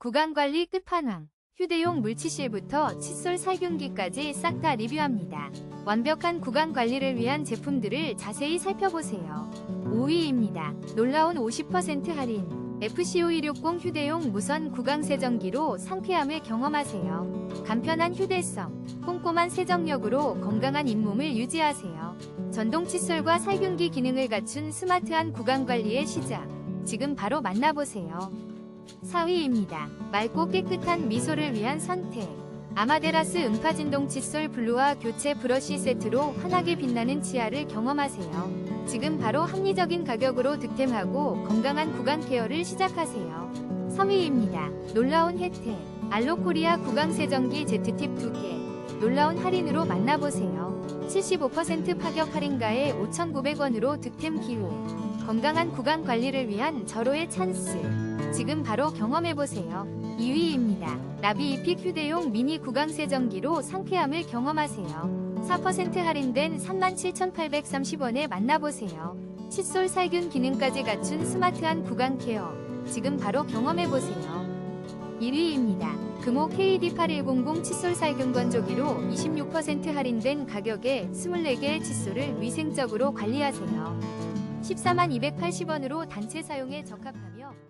구강관리 끝판왕. 휴대용 물티슈부터 칫솔 살균기까지 싹 다 리뷰합니다. 완벽한 구강 관리를 위한 제품들을 자세히 살펴보세요. 5위입니다. 놀라운 50% 할인. FC5160 휴대용 무선 구강 세정기로 상쾌함을 경험하세요. 간편한 휴대성, 꼼꼼한 세정력으로 건강한 잇몸을 유지하세요. 전동 칫솔과 살균기 기능을 갖춘 스마트한 구강 관리의 시작. 지금 바로 만나보세요. 4위입니다. 맑고 깨끗한 미소를 위한 선택. 아마데라스 음파 진동 칫솔 블루와 교체 브러쉬 세트로 환하게 빛나는 치아를 경험하세요. 지금 바로 합리적인 가격으로 득템하고 건강한 구강 케어를 시작하세요. 3위입니다. 놀라운 혜택. 알로코리아 구강 세정기 제트팁 2개. 놀라운 할인으로 만나보세요. 75% 파격 할인가에 5,900원으로 득템 기호. 건강한 구강 관리를 위한 절호의 찬스. 지금 바로 경험해보세요. 2위입니다. 나비 이픽 휴대용 미니 구강 세정기로 상쾌함을 경험하세요. 4% 할인된 37,830원에 만나보세요. 칫솔 살균 기능까지 갖춘 스마트한 구강 케어. 지금 바로 경험해보세요. 1위입니다. 금호 KD8100 칫솔 살균 건조기로 26% 할인된 가격에 24개의 칫솔을 위생적으로 관리하세요. 14만 280원으로 단체 사용에 적합하며